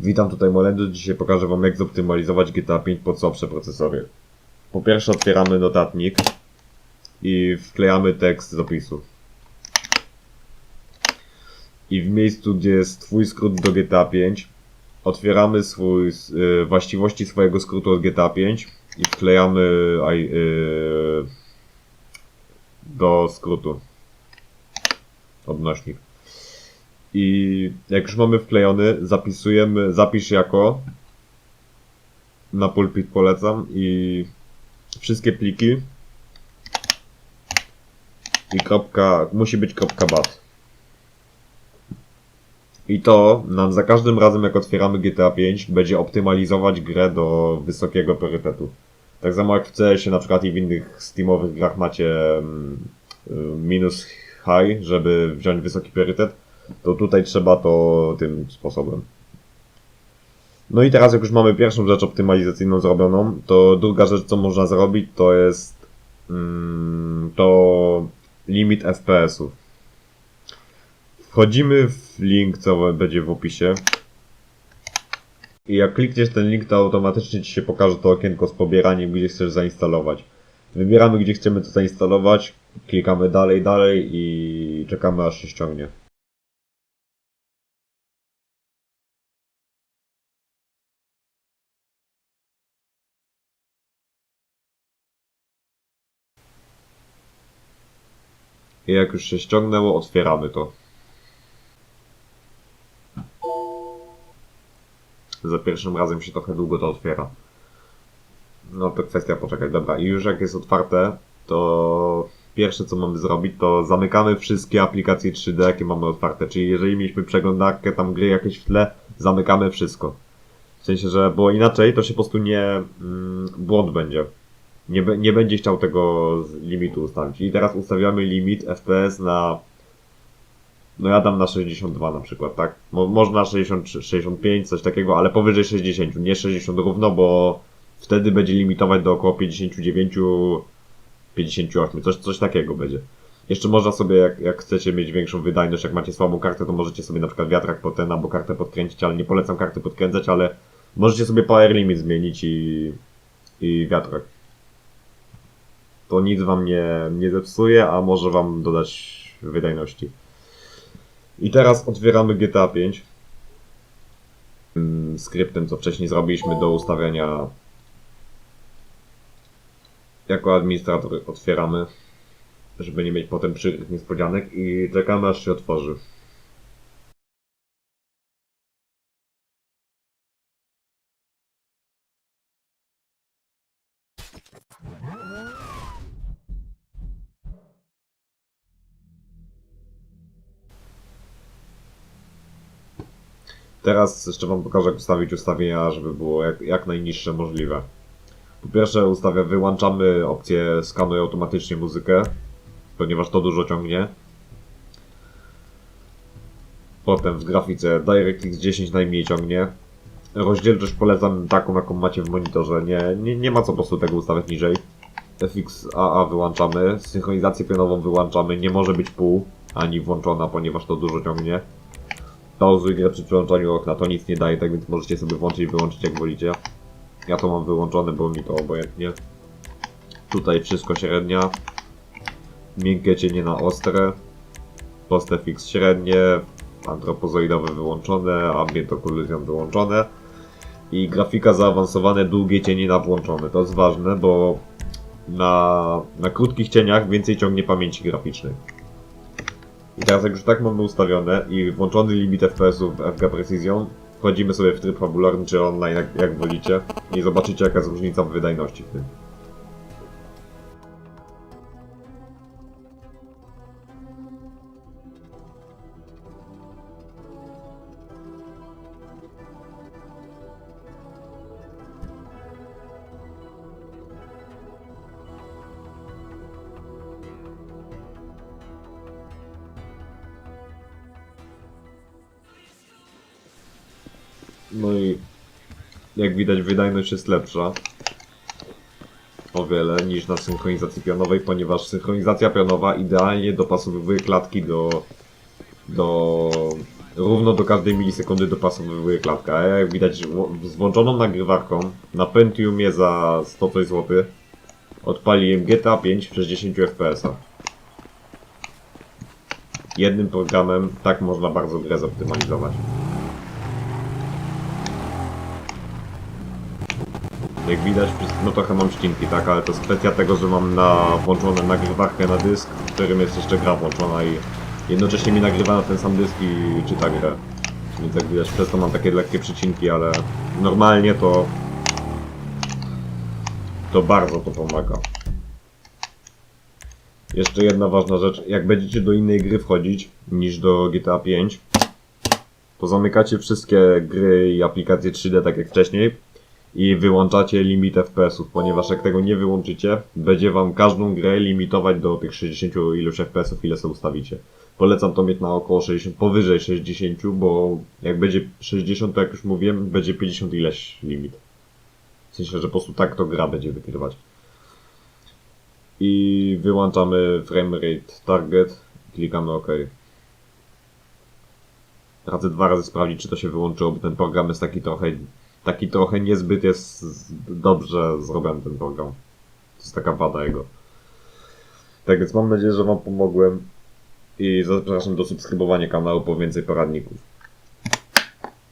Witam tutaj Molendu, dzisiaj pokażę wam jak zoptymalizować GTA 5 pod słabsze procesory. Po pierwsze otwieramy notatnik i wklejamy tekst z opisu. I w miejscu, gdzie jest twój skrót do GTA 5, otwieramy swój, y, właściwości swojego skrótu od GTA 5 i wklejamy y, do skrótu odnośnik. I jak już mamy wklejony, zapisujemy, zapisz jako na pulpit polecam i wszystkie pliki i kropka, musi być kropka bat. I to nam za każdym razem jak otwieramy GTA 5 będzie optymalizować grę do wysokiego priorytetu. Tak samo jak w CS-ie na przykład i w innych steamowych grach macie mm, y, minus high, żeby wziąć wysoki priorytet, to tutaj trzeba to tym sposobem. No i teraz jak już mamy pierwszą rzecz optymalizacyjną zrobioną, to druga rzecz co można zrobić to jest mm, to limit FPS-ów. Wchodzimy w link co będzie w opisie i jak klikniesz ten link to automatycznie Ci się pokaże to okienko z pobieraniem gdzie chcesz zainstalować. Wybieramy gdzie chcemy to zainstalować, klikamy dalej, dalej i czekamy aż się ściągnie. I jak już się ściągnęło, otwieramy to. Za pierwszym razem się trochę długo to otwiera. No to kwestia poczekać. Dobra, i już jak jest otwarte, to pierwsze co mamy zrobić, to zamykamy wszystkie aplikacje 3D, jakie mamy otwarte. Czyli jeżeli mieliśmy przeglądarkę, tam gry jakieś w tle, zamykamy wszystko. W sensie, że bo inaczej to się po prostu nie... Mm, błąd będzie. Nie, nie będzie chciał tego limitu ustawić. I teraz ustawiamy limit FPS na. No ja dam na 62 na przykład, tak? Mo- można 63, 65, coś takiego, ale powyżej 60, nie 60 równo, bo wtedy będzie limitować do około 59, 58, coś, coś takiego będzie. Jeszcze można sobie, jak, jak chcecie mieć większą wydajność, jak macie słabą kartę, to możecie sobie na przykład wiatrak pod ten albo kartę podkręcić, ale nie polecam karty podkręcać, ale możecie sobie power limit zmienić i, i wiatrak to nic wam nie, nie zepsuje, a może wam dodać wydajności. I teraz otwieramy GTA 5 mm, skryptem, co wcześniej zrobiliśmy do ustawiania. Jako administrator otwieramy, żeby nie mieć potem przykrych niespodzianek i czekamy aż się otworzy. Teraz jeszcze Wam pokażę, jak ustawić ustawienia, żeby było jak, jak najniższe możliwe. Po pierwsze ustawia, wyłączamy opcję skanuj automatycznie muzykę, ponieważ to dużo ciągnie. Potem w grafice DirectX 10 najmniej ciągnie. Rozdzielczość polecam taką, jaką macie w monitorze. Nie, nie, nie ma co po prostu tego ustawiać niżej. FXAA wyłączamy, synchronizację pionową wyłączamy, nie może być pół ani włączona, ponieważ to dużo ciągnie pauzuj grę przy przełączaniu okna, to nic nie daje, tak więc możecie sobie włączyć i wyłączyć jak wolicie. Ja to mam wyłączone, bo mi to obojętnie. Tutaj wszystko średnia. Miękkie cienie na ostre. Post FX średnie. Antropozoidowe wyłączone, ambient occlusion wyłączone. I grafika zaawansowane, długie cienie na włączone. To jest ważne, bo na, na krótkich cieniach więcej ciągnie pamięci graficznej. I teraz jak już tak mamy ustawione i włączony limit FPS-ów w FG Precision, wchodzimy sobie w tryb fabularny czy online, jak, jak wolicie i zobaczycie jaka jest różnica w wydajności w tym. No i jak widać wydajność jest lepsza. O wiele niż na synchronizacji pionowej, ponieważ synchronizacja pionowa idealnie dopasowuje klatki do, do równo do każdej milisekundy dopasowuje klatkę. A ja jak widać z włączoną nagrywarką na Pentiumie za 100 coś złotych odpaliłem GTA 5 w 60 fps. Jednym programem tak można bardzo grę zoptymalizować. Jak widać, no trochę mam ścinki, tak, ale to jest kwestia tego, że mam na włączoną nagrywarkę na dysk, w którym jest jeszcze gra włączona i jednocześnie mi nagrywa na ten sam dysk i czyta grę. Więc jak widać, przez to mam takie lekkie przycinki, ale normalnie to to bardzo to pomaga. Jeszcze jedna ważna rzecz, jak będziecie do innej gry wchodzić niż do GTA 5, to zamykacie wszystkie gry i aplikacje 3D tak jak wcześniej i wyłączacie limit FPS-ów, ponieważ jak tego nie wyłączycie, będzie wam każdą grę limitować do tych 60 iluś FPS-ów, ile sobie ustawicie. Polecam to mieć na około 60, powyżej 60, bo jak będzie 60, to jak już mówiłem, będzie 50 ileś limit. W sensie, że po prostu tak to gra będzie wykrywać. I wyłączamy framerate target, klikamy OK. Radzę dwa razy sprawdzić, czy to się wyłączyło, bo ten program jest taki trochę, taki trochę niezbyt jest dobrze zrobiony ten program. To jest taka wada jego. Tak więc mam nadzieję, że Wam pomogłem i zapraszam do subskrybowania kanału po więcej poradników.